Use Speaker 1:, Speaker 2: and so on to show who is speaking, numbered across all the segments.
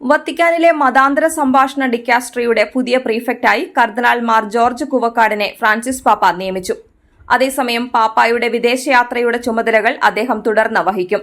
Speaker 1: വത്തിക്കാനിലെ മതാന്തര സംഭാഷണ ഡിക്കാസ്ട്രിയുടെ പുതിയ പ്രീഫെക്റ്റായി കർദിനാൾ മാർ ജോർജ് കുവക്കാടിനെ ഫ്രാൻസിസ് പാപ്പ നിയമിച്ചു. അതേസമയം പാപ്പായുടെ വിദേശയാത്രയുടെ ചുമതലകൾ അദ്ദേഹം തുടർന്ന് വഹിക്കും.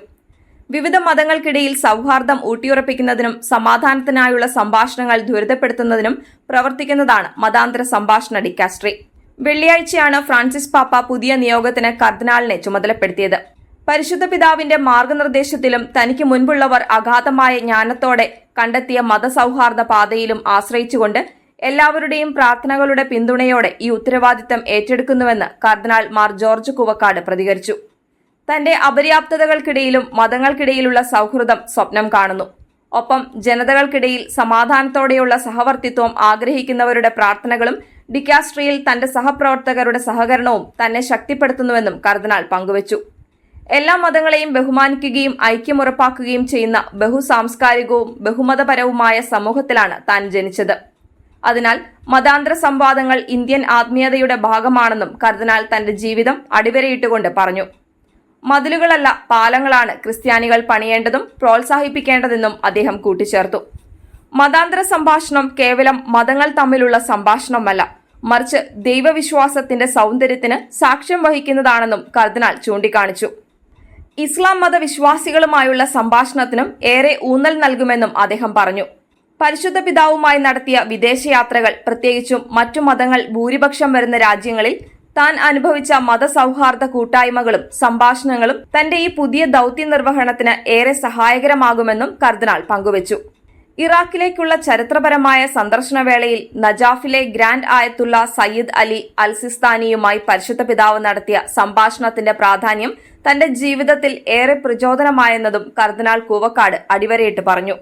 Speaker 1: വിവിധ മതങ്ങൾക്കിടയിൽ സൌഹാർദ്ദം ഊട്ടിയുറപ്പിക്കുന്നതിനും സമാധാനത്തിനായുള്ള സംഭാഷണങ്ങൾ ദുരിതപ്പെടുത്തുന്നതിനും പ്രവർത്തിക്കുന്നതാണ് മതാന്തര സംഭാഷണ ഡിക്കാസ്ട്രി. വെള്ളിയാഴ്ചയാണ് ഫ്രാൻസിസ് പാപ്പ പുതിയ നിയോഗത്തിന് കർദിനാളിനെ ചുമതലപ്പെടുത്തിയത്. പരിശുദ്ധ പിതാവിന്റെ മാർഗനിർദ്ദേശത്തിലും തനിക്ക് മുൻപുള്ളവർ അഗാധമായ ജ്ഞാനത്തോടെ കണ്ടെത്തിയ മതസൗഹാർദ്ദ പാതയിലും ആശ്രയിച്ചുകൊണ്ട് എല്ലാവരുടെയും പ്രാർത്ഥനകളുടെ പിന്തുണയോടെ ഈ ഉത്തരവാദിത്തം ഏറ്റെടുക്കുന്നുവെന്ന് കർദിനാൾ മാർ ജോർജ് കുവക്കാട് പ്രതികരിച്ചു. തന്റെ അപര്യാപ്തതകൾക്കിടയിലും മതങ്ങൾക്കിടയിലുള്ള സൗഹൃദം സ്വപ്നം കാണുന്നു. ഒപ്പം ജനതകൾക്കിടയിൽ സമാധാനത്തോടെയുള്ള സഹവർത്തിത്വം ആഗ്രഹിക്കുന്നവരുടെ പ്രാർത്ഥനകളും ഡിക്കാസ്ട്രിയിൽ തന്റെ സഹപ്രവർത്തകരുടെ സഹകരണവും തന്നെ ശക്തിപ്പെടുത്തുന്നുവെന്നും കർദിനാൾ പങ്കുവച്ചു. എല്ലാ മതങ്ങളെയും ബഹുമാനിക്കുകയും ഐക്യമുറപ്പാക്കുകയും ചെയ്യുന്ന ബഹുസാംസ്കാരികവും ബഹുമതപരവുമായ സമൂഹത്തിലാണ് താൻ ജനിച്ചത്. അതിനാൽ മതാന്തര സംവാദങ്ങൾ ഇന്ത്യൻ ആത്മീയതയുടെ ഭാഗമാണെന്നും കർദിനാൽ തന്റെ ജീവിതം അടിവരയിട്ടുകൊണ്ട് പറഞ്ഞു. മതിലുകളല്ല പാലങ്ങളാണ് ക്രിസ്ത്യാനികൾ പണിയേണ്ടതും പ്രോത്സാഹിപ്പിക്കേണ്ടതെന്നും അദ്ദേഹം കൂട്ടിച്ചേർത്തു. മതാന്തര സംഭാഷണം കേവലം മതങ്ങൾ തമ്മിലുള്ള സംഭാഷണമല്ല മറിച്ച് ദൈവവിശ്വാസത്തിന്റെ സൗന്ദര്യത്തിന് സാക്ഷ്യം വഹിക്കുന്നതാണെന്നും കർദിനാൾ ചൂണ്ടിക്കാണിച്ചു. ഇസ്ലാം മത വിശ്വാസികളുമായുള്ള സംഭാഷണത്തിനും ഏറെ ഊന്നൽ നൽകുമെന്നും അദ്ദേഹം പറഞ്ഞു. പരിശുദ്ധ പിതാവുമായി നടത്തിയ വിദേശയാത്രകൾ പ്രത്യേകിച്ചും മറ്റു മതങ്ങൾ ഭൂരിപക്ഷം വരുന്ന രാജ്യങ്ങളിൽ താൻ അനുഭവിച്ച മതസൗഹാർദ്ദ കൂട്ടായ്മകളും സംഭാഷണങ്ങളും തന്റെ ഈ പുതിയ ദൌത്യ നിർവഹണത്തിന് ഏറെ സഹായകരമാകുമെന്നും കർദിനാൾ പങ്കുവച്ചു. ഇറാഖിലേക്കുള്ള ചരിത്രപരമായ സന്ദർശനവേളയിൽ നജാഫിലെ ഗ്രാൻഡ് ആയത്തുള്ള സയ്യിദ് അലി അൽസിസ്ഥാനിയുമായി പരിശുദ്ധ പിതാവ് നടത്തിയ സംഭാഷണത്തിന്റെ പ്രാധാന്യം തന്റെ ജീവിതത്തിൽ ഏറെ പ്രചോദനമായെന്നതും കർദിനാൾ കൂവക്കാട് അടിവരയിട്ട് പറഞ്ഞു.